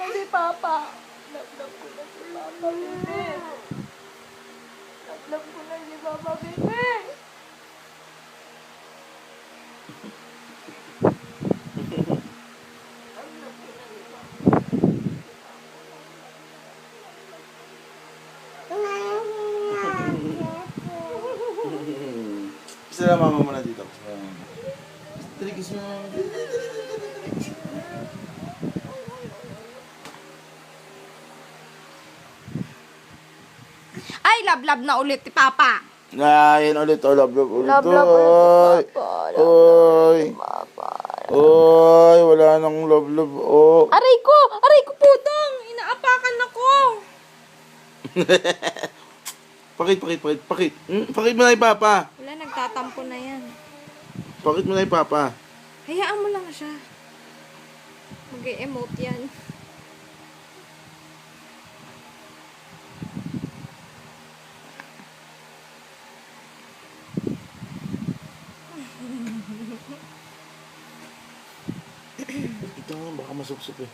mo si Papa. Love-love ko na si Papa, bebe. Love-love ko na si Papa, bebe. Gusto na mama mo na dito. Gusto na mama mo na dito. Ay, love-love na ulit ni Papa. Ayan ulit. Oh, love, love ulit. Love, love ulit Papa. Oy. Oy, wala nang love, love. Oh. Aray ko! Aray ko putang! Inaapakan ako! Pakit, pakit, pakit, pakit. Hmm? Pakit mo na yung papa. Wala, nagtatampo na yan. Pakit mo na yung papa. Hayaan mo lang siya. Mag-emote yan. Ito nga, baka masupsup eh.